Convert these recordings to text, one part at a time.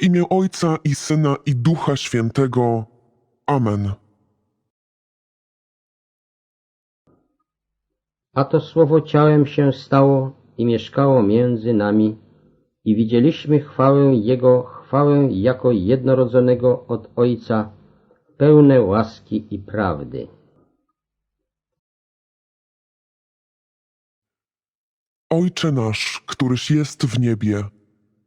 W imię Ojca i Syna i Ducha Świętego. Amen. A to słowo ciałem się stało i mieszkało między nami i widzieliśmy chwałę Jego, chwałę jako jednorodzonego od Ojca, pełne łaski i prawdy. Ojcze nasz, któryś jest w niebie,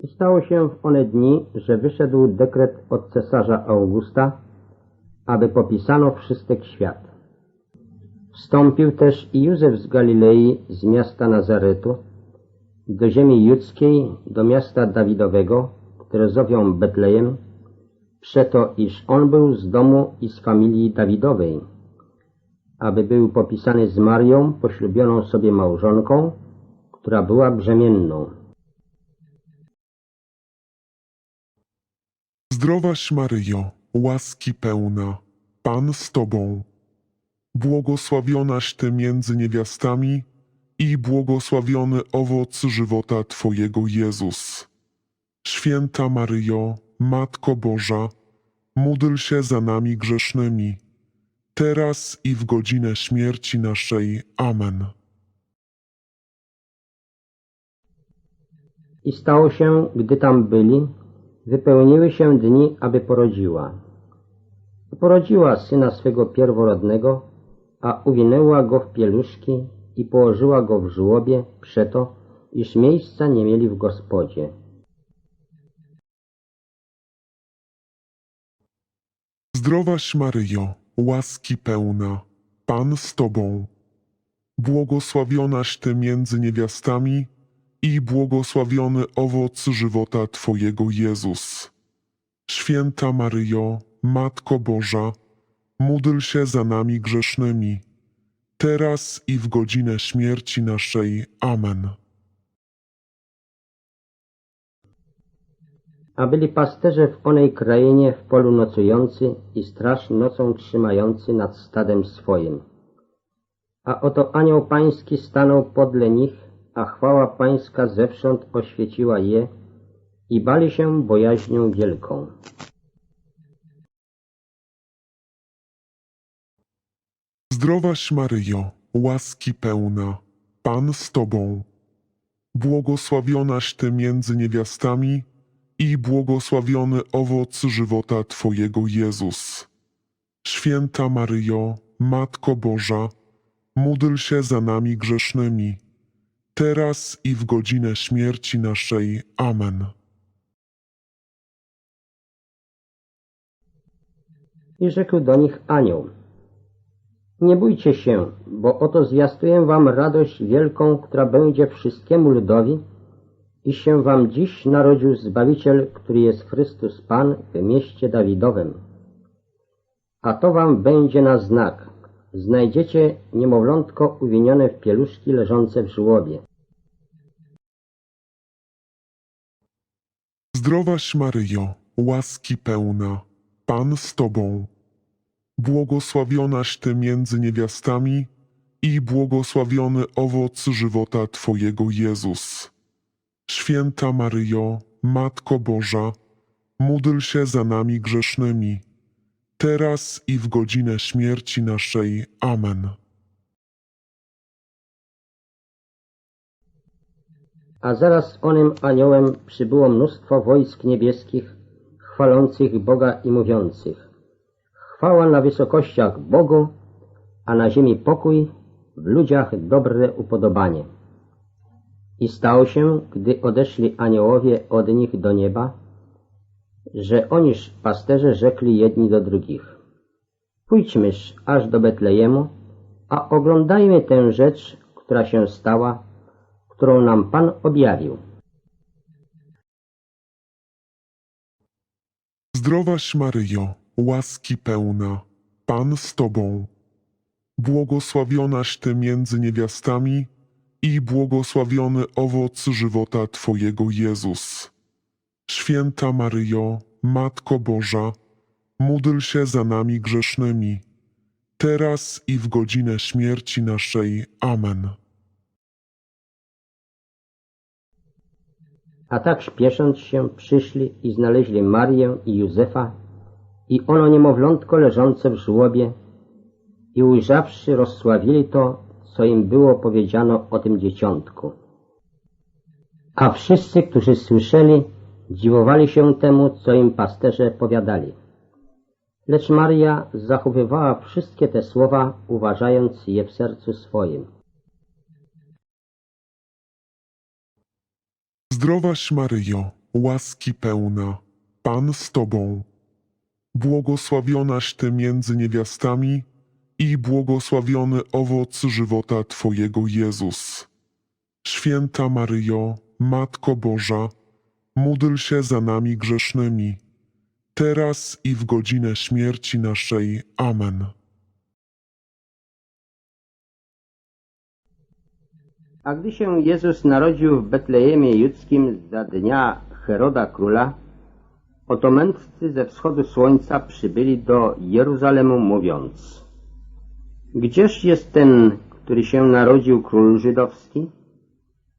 I stało się w one dni, że wyszedł dekret od cesarza Augusta, aby popisano wszystek świat. Wstąpił też i Józef z Galilei, z miasta Nazaretu, do ziemi judzkiej, do miasta Dawidowego, które zowią Betlejem, przeto iż on był z domu i z familii Dawidowej, aby był popisany z Marią, poślubioną sobie małżonką, która była brzemienną. Zdrowaś Maryjo, łaski pełna, Pan z Tobą. Błogosławionaś Ty między niewiastami i błogosławiony owoc żywota Twojego Jezus. Święta Maryjo, Matko Boża, módl się za nami grzesznymi, teraz i w godzinę śmierci naszej. Amen. I stało się, gdy tam byli, wypełniły się dni, aby porodziła. Porodziła syna swego pierworodnego, a uwinęła go w pieluszki i położyła go w żłobie, przeto, iż miejsca nie mieli w gospodzie. Zdrowaś Maryjo, łaski pełna, Pan z Tobą. Błogosławionaś Ty między niewiastami i błogosławiony owoc żywota Twojego Jezus. Święta Maryjo, Matko Boża, módl się za nami grzesznymi, teraz i w godzinę śmierci naszej. Amen. A byli pasterze w onej krainie w polu nocujący i straż nocą trzymający nad stadem swoim. A oto anioł pański stanął podle nich, a chwała pańska zewsząd oświeciła je i bali się bojaźnią wielką. Zdrowaś Maryjo, łaski pełna, Pan z Tobą. Błogosławionaś Ty między niewiastami i błogosławiony owoc żywota Twojego Jezus. Święta Maryjo, Matko Boża, módl się za nami grzesznymi, teraz i w godzinę śmierci naszej. Amen. I rzekł do nich anioł. Nie bójcie się, bo oto zwiastuję wam radość wielką, która będzie wszystkiemu ludowi, i się wam dziś narodził Zbawiciel, który jest Chrystus Pan w mieście Dawidowym. A to wam będzie na znak. Znajdziecie niemowlątko uwinione w pieluszki leżące w żłobie. Zdrowaś Maryjo, łaski pełna, Pan z Tobą. Błogosławionaś Ty między niewiastami i błogosławiony owoc żywota Twojego Jezus. Święta Maryjo, Matko Boża, módl się za nami grzesznymi, teraz i w godzinę śmierci naszej. Amen. A zaraz z onym aniołem przybyło mnóstwo wojsk niebieskich, chwalących Boga i mówiących Chwała na wysokościach Bogu, a na ziemi pokój, w ludziach dobre upodobanie. I stało się, gdy odeszli aniołowie od nich do nieba, że oniż pasterze rzekli jedni do drugich Pójdźmyż aż do Betlejemu, a oglądajmy tę rzecz, która się stała, którą nam Pan objawił. Zdrowaś Maryjo, łaski pełna, Pan z Tobą. Błogosławionaś Ty między niewiastami i błogosławiony owoc żywota Twojego Jezus. Święta Maryjo, Matko Boża, módl się za nami grzesznymi, teraz i w godzinę śmierci naszej. Amen. A tak śpiesząc się przyszli i znaleźli Marię i Józefa i ono niemowlątko leżące w żłobie i ujrzawszy rozsławili to, co im było powiedziano o tym dzieciątku. A wszyscy, którzy słyszeli, dziwowali się temu, co im pasterze powiadali. Lecz Maria zachowywała wszystkie te słowa, uważając je w sercu swoim. Zdrowaś Maryjo, łaski pełna, Pan z Tobą. Błogosławionaś Ty między niewiastami i błogosławiony owoc żywota Twojego Jezus. Święta Maryjo, Matko Boża, módl się za nami grzesznymi, teraz i w godzinę śmierci naszej. Amen. A gdy się Jezus narodził w Betlejemie Judzkim za dnia Heroda Króla, oto mędrcy ze wschodu słońca przybyli do Jeruzalemu mówiąc Gdzież jest ten, który się narodził król żydowski?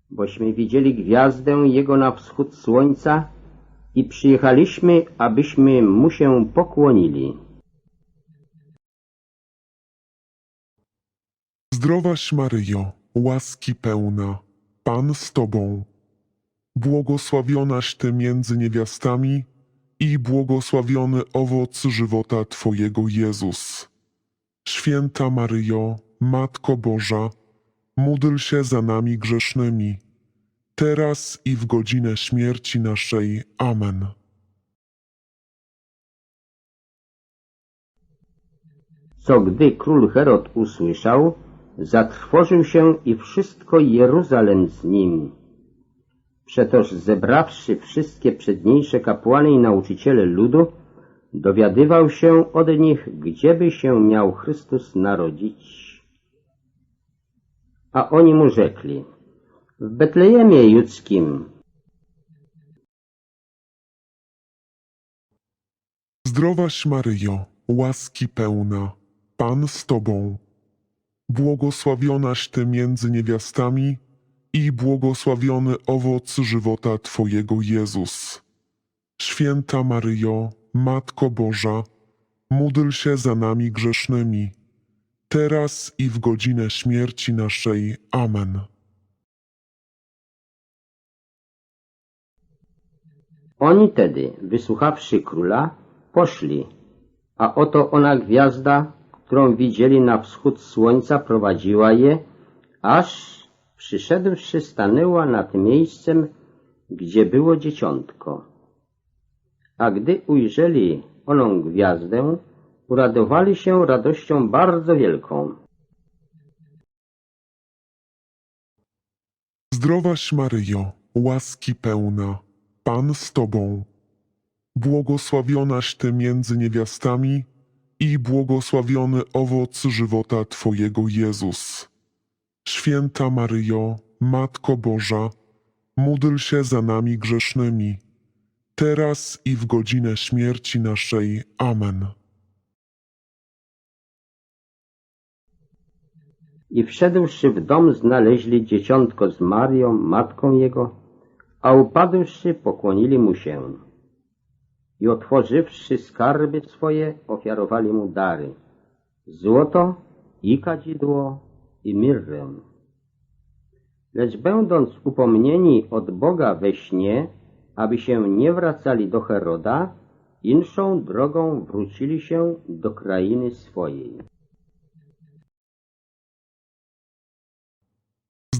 Bośmy widzieli gwiazdę jego na wschód słońca i przyjechaliśmy, abyśmy mu się pokłonili. Zdrowaś Maryjo, łaski pełna, Pan z Tobą. Błogosławionaś Ty między niewiastami i błogosławiony owoc żywota Twojego Jezus. Święta Maryjo, Matko Boża, módl się za nami grzesznymi, teraz i w godzinę śmierci naszej. Amen. Co gdy król Herod usłyszał, zatrwożył się i wszystko Jeruzalem z nim. Przetoż zebrawszy wszystkie przedniejsze kapłany i nauczyciele ludu, dowiadywał się od nich, gdzieby się miał Chrystus narodzić. A oni mu rzekli, w Betlejemie Judzkim, Zdrowaś Maryjo, łaski pełna, Pan z Tobą. Błogosławionaś Ty między niewiastami i błogosławiony owoc żywota Twojego Jezus. Święta Maryjo, Matko Boża, módl się za nami grzesznymi, teraz i w godzinę śmierci naszej. Amen. Oni tedy, wysłuchawszy króla, poszli, a oto ona gwiazda, którą widzieli na wschód słońca, prowadziła je, aż przyszedłszy stanęła nad miejscem, gdzie było dzieciątko. A gdy ujrzeli oną gwiazdę, uradowali się radością bardzo wielką. Zdrowaś Maryjo, łaski pełna, Pan z Tobą. Błogosławionaś Ty między niewiastami i błogosławiony owoc żywota Twojego Jezus. Święta Maryjo, Matko Boża, módl się za nami grzesznymi, teraz i w godzinę śmierci naszej. Amen. I wszedłszy w dom, znaleźli dzieciątko z Marią, matką jego, a upadłszy, pokłonili mu się. I otworzywszy skarby swoje, ofiarowali mu dary. Złoto i kadzidło i mirrę. Lecz będąc upomnieni od Boga we śnie, aby się nie wracali do Heroda, inszą drogą wrócili się do krainy swojej.